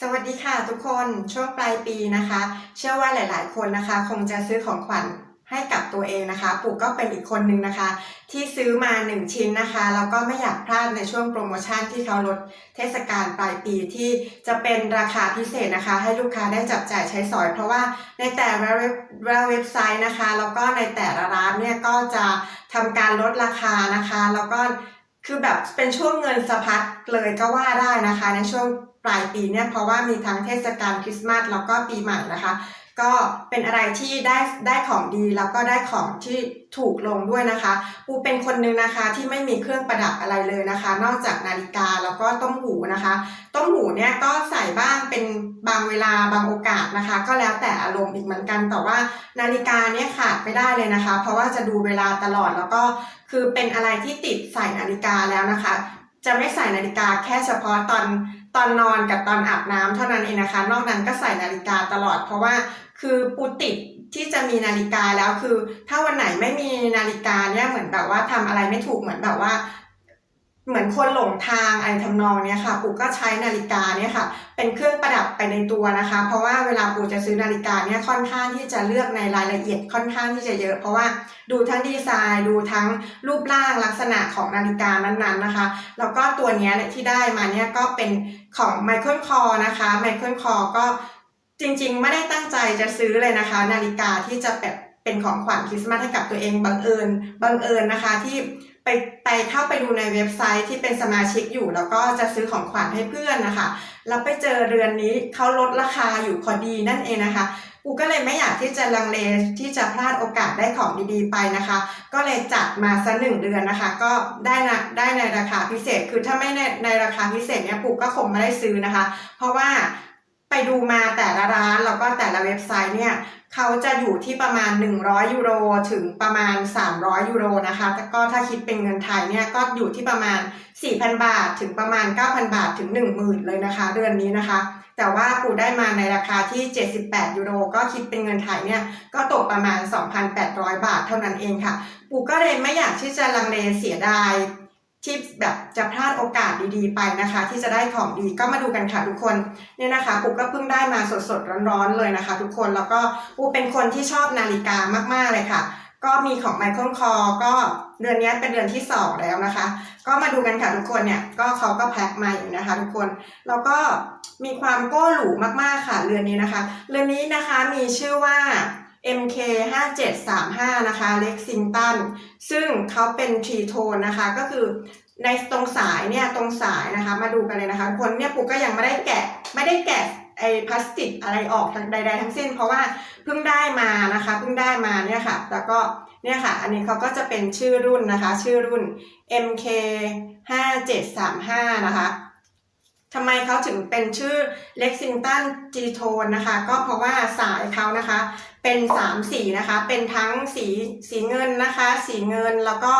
สวัสดีค่ะทุกคนช่วงปลายปีนะคะ เชื่อว่าหลาย ๆ คนนะคะ คงจะซื้อของขวัญให้กับตัวเองนะคะปู่ก็เป็นอีกคนนึงนะคะ ที่ซื้อมา 1 ชิ้นนะคะแล้วก็ไม่อยากพลาดในช่วงโปรโมชั่นที่เขาลดเทศกาลปลายปีที่จะเป็นราคาพิเศษนะคะ ให้ลูกค้าได้จับจ่ายใช้สอย เพราะว่าในแต่ละเว็บเว็บไซต์นะคะ แล้วก็ในแต่ละร้านเนี่ยก็จะทำการลดราคานะคะ แล้วก็คือแบบเป็นช่วงเงินสะพัดเลยก็ว่าได้นะคะ ในช่วง ปลายปีเนี่ยเพราะว่ามีทั้งเทศกาลคริสต์มาสแล้วก็ปีใหม่นะคะ ก็เป็นอะไรที่ได้ได้ของดีแล้วก็ได้ของที่ถูกลงด้วยนะคะ ปูเป็นคนนึงนะคะที่ไม่มีเครื่องประดับอะไรเลยนะคะ นอกจากนาฬิกาแล้วก็ต้มหูนะคะ ต้มหูเนี่ยก็ใส่บ้างเป็นบางเวลาบางโอกาสนะคะ ก็แล้วแต่อารมณ์อีกเหมือนกันแต่ว่านาฬิกาเนี่ยขาดไม่ได้เลยนะคะ เพราะว่าจะดูเวลาตลอดแล้วก็คือเป็นอะไรที่ติดใส่นาฬิกาแล้วนะคะ จะไม่ใส่นาฬิกาแค่เฉพาะตอน ตอนนอนกับตอนอาบน้ำเท่านั้นเองนะคะ นอกนั้นก็ใส่นาฬิกาตลอด เพราะว่าคือปูติดที่จะมีนาฬิกาแล้วคือ ถ้าวันไหนไม่มีนาฬิกาเนี่ยเหมือนแบบว่าทำอะไรไม่ถูกเหมือนแบบว่า เหมือนคนหลงทางอะไรทำนองเนี้ยค่ะ ปู่ก็ใช้นาฬิกาเนี่ยค่ะ เป็นเครื่องประดับไปในตัวนะคะ เพราะว่าเวลาปู่จะซื้อนาฬิกาเนี่ยค่อนข้างที่จะเลือกในรายละเอียดค่อนข้างที่จะเยอะ เพราะว่าดูทั้งดีไซน์ ดูทั้งรูปร่างลักษณะของนาฬิกานั้นๆนะคะ แล้วก็ตัวเนี้ยที่ได้มาเนี่ยก็เป็นของไมเคิลคอนะคะไมเคิลคอก็จริงๆ ไม่ได้ตั้งใจจะซื้อเลยนะคะ นาฬิกาที่จะแบบเป็นของขวัญคริสต์มาสให้กับตัวเองบังเอิญบังเอิญนะคะที่ ไปไปเข้าไปดูในเว็บไซต์ที่เป็นสมาชิกอยู่ แล้วก็จะซื้อของขวัญให้เพื่อนนะคะแล้วไปเจอเรือนนี้เขาลดราคาอยู่พอดีนั่นเองนะคะกูก็เลยไม่อยากที่จะลังเลที่จะพลาดโอกาสได้ของดีๆไปนะคะ ก็เลยจัดมาสักหนึ่งเดือนนะคะ ก็ได้นะได้ในราคาพิเศษ คือถ้าไม่ในในราคาพิเศษเนี่ยปูก็คงไม่ได้ซื้อนะคะ เพราะว่า ไปดูมาแต่ละร้านแล้วก็แต่ละเว็บไซต์เนี่ยเขาจะอยู่ที่ประมาณ 100 ยูโรถึงประมาณ 300 ยูโรนะคะแต่ก็ถ้าคิดเป็นเงินไทยเนี่ยก็อยู่ที่ประมาณ 4,000 บาท ถึงประมาณ 9,000 บาทถึง 10,000 เลยนะคะ เดือนนี้นะคะ แต่ว่าปูได้มาในราคาที่ 78 ยูโร ก็คิดเป็นเงินไทยเนี่ยก็ตกประมาณ 2,800 บาทเท่านั้นเองค่ะ ปูก็เลยไม่อยากที่จะลังเลเสียดาย ที่แบบจะพลาดโอกาสดีๆไปนะคะ ที่จะได้ของดีก็มาดูกันค่ะทุกคนเนี่ยนะคะปูก็เพิ่งได้มาสดๆร้อนๆเลยนะคะ ทุกคนแล้วก็ปูเป็นคนที่ชอบนาฬิกามากๆเลยค่ะ ก็มีของไมเคิลคอก็เดือนนี้เป็นเดือนที่สองแล้วนะคะ ก็มาดูกันค่ะทุกคนเนี่ยก็เขาก็แพ็คมาอยู่นะคะ ทุกคนแล้วก็มีความโก้หรูมากๆค่ะเรือนนี้นะคะ เรือนนี้นะคะมีชื่อว่า MK 5735นะคะ Lexington ซึ่งเขาเป็นทรีโทนนะคะก็คือในตรงสายเนี่ยตรงสายนะคะมาดูกันเลยนะคะคนเนี่ยปุ๊กก็ยังไม่ได้แกะไม่ได้แกะไอพลาสติกอะไรออกใด ๆ ทั้งสิ้น เพราะว่าเพิ่งได้มานะคะเพิ่งได้มาเนี่ยค่ะแล้วก็เนี่ยค่ะ อันนี้เขาก็จะเป็นชื่อรุ่นนะคะ ชื่อรุ่น MK 5735นะคะทำไมเขาถึงเป็นชื่อ Lexington G Tone นะคะ ก็เพราะว่าสายเขานะคะ เป็นสามสีนะคะ เป็นทั้งสีสีเงินนะคะ สีเงินแล้วก็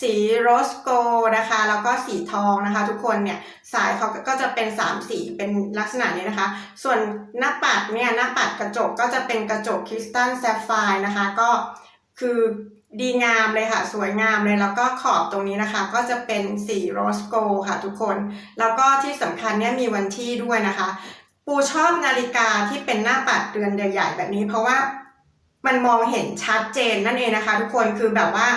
สีโรสโกนะคะ แล้วก็สีทองนะคะ ทุกคนเนี่ยสายเขาก็จะเป็นสามสีเป็นลักษณะนี้นะคะ ส่วนหน้าปัดเนี่ยหน้าปัดกระจกก็จะเป็นกระจกคริสตัลแซฟไฟร์นะคะ ก็คือดีงามเลยค่ะ สวยงามเลยแล้วก็ขอบตรงนี้นะคะ ก็จะเป็นสีโรสโกค่ะทุกคน แล้วก็ที่สำคัญเนี่ยมีวันที่ด้วยนะคะ ปูชอบนาฬิกาที่เป็นหน้าปัดเรือนใหญ่ๆแบบนี้ เพราะว่า มันมองเห็นชัดเจนนั่นเองนะคะ ทุกคนคือแบบว่า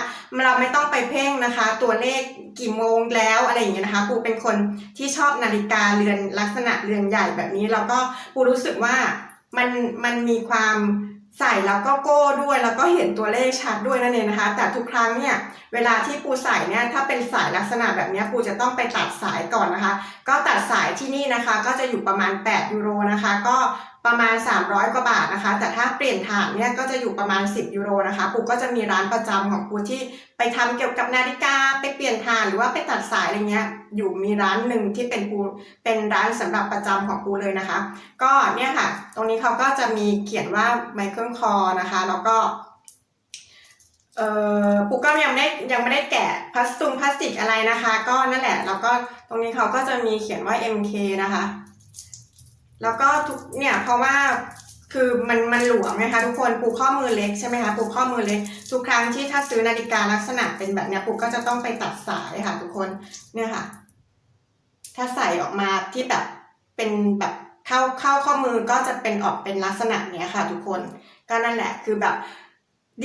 เราไม่ต้องไปเพ่งนะคะ ตัวเลขกี่โมงแล้วอะไรอย่างเงี้ยนะคะปูเป็นคนที่ชอบนาฬิกาเรือนลักษณะเรือนใหญ่แบบนี้แล้วก็ปูรู้สึกว่ามันมันมีความใส่แล้วก็โก้ด้วยแล้วก็เห็นตัวเลขชัดด้วยนั่นเองนะคะ แต่ทุกครั้งเนี่ยเวลาที่ปูใส่เนี่ยถ้าเป็นสายลักษณะแบบนี้ปูจะต้องไปตัดสายก่อนนะคะ ก็ ตัดสายที่นี่นะคะ ก็จะอยู่ประมาณ 8 ยูโรนะคะ ก็ประมาณ 300 กว่าบาทนะคะ แต่ถ้าเปลี่ยนฐานเนี่ยก็จะอยู่ประมาณ 10 ยูโรนะคะปูก็จะมีร้านประจำของปูที่ไปทำเกี่ยวกับนาฬิกาไปเปลี่ยนฐานหรือว่าไปตัดสายอะไรเงี้ยอยู่มีร้านหนึ่งที่เป็นปูเป็นร้านสำหรับประจำของปูเลยนะคะ ก็เนี่ยค่ะ ตรงนี้เขาก็จะมีเขียนว่า Michael c o r นะคะ แล้วก็ เอ่อปูก็ยังไม่ได้ยังไม่ได้แกะพลาสตุงพลาสติกอะไรนะคะ ก็นั่นแหละ แล้วก็ตรงนี้เขาก็จะมีเขียนว่า MK นะคะ แล้วก็ทุกเนี่ยเพราะว่าคือมันมันหลวมนะคะทุกคนปูข้อมือเล็กใช่ไหมคะปูข้อมือเล็ก ทุกครั้งที่ถ้าซื้อนาฬิกาลักษณะเป็นแบบเนี้ยปูก็จะต้องไปตัดสายค่ะ ทุกคนเนี่ยค่ะ ถ้าใส่ออกมาที่แบบเป็นแบบเข้าเข้าข้อมือก็จะเป็นออกเป็นลักษณะเนี้ยค่ะ ทุกคนก็นั่นแหละคือแบบ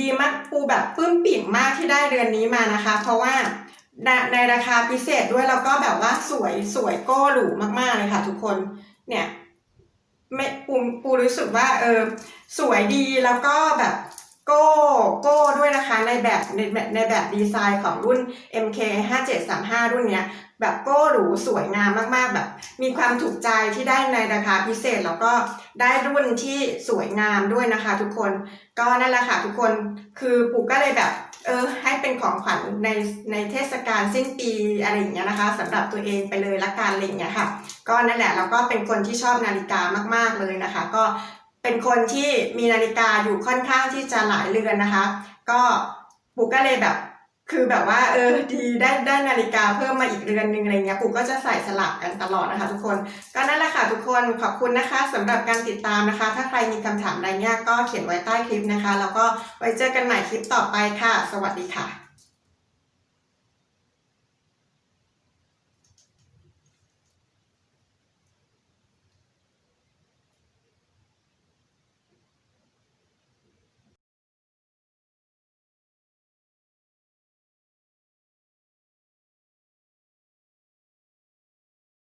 ดีมากปูแบบปลื้มปิ่มมากที่ได้เรือนนี้มานะคะ เพราะว่าในในราคาพิเศษด้วยแล้วก็แบบว่าสวยสวยโก้หรูมากๆเลยค่ะ ทุกคนเนี่ยไม่ปูปูรู้สึกว่าเออสวยดีแล้วก็แบบโก้โก้ด้วยนะคะในแบบในแบบในแบบดีไซน์ของรุ่น MK 5735 รุ่นเนี้ย แบบโก้หรูสวยงามมากๆ แบบ มีความถูกใจที่ได้ในราคาพิเศษ แล้วก็ได้รุ่นที่สวยงามด้วยนะคะ ทุกคนก็นั่นแหละค่ะทุกคนคือปู่ก็เลยแบบเออให้เป็นของขวัญในในเทศกาลสิ้นปีอะไรอย่างเงี้ยนะคะสำหรับตัวเองไปเลยละกันอะไรอย่างเงี้ยค่ะ ก็นั่นแหละแล้วก็เป็นคนที่ชอบนาฬิกามาก ๆเลยนะคะ ก็เป็นคนที่มีนาฬิกาอยู่ค่อนข้างที่จะหลายเรือนนะคะ ก็ปู่ก็เลยแบบ คือแบบว่าเออดีได้ได้นาฬิกาเพิ่มมาอีกเรือนหนึงอะไรเงี้ยปู่ก็จะใส่สลับกันตลอดนะคะ ทุกคนก็นั่นแหละค่ะทุกคนขอบคุณนะคะสำหรับการติดตามนะคะ ถ้าใครมีคำถามอะไรเนี่ยก็เขียนไว้ใต้คลิปนะคะ แล้วก็ไว้เจอกันใหม่คลิปต่อไปค่ะ สวัสดีค่ะ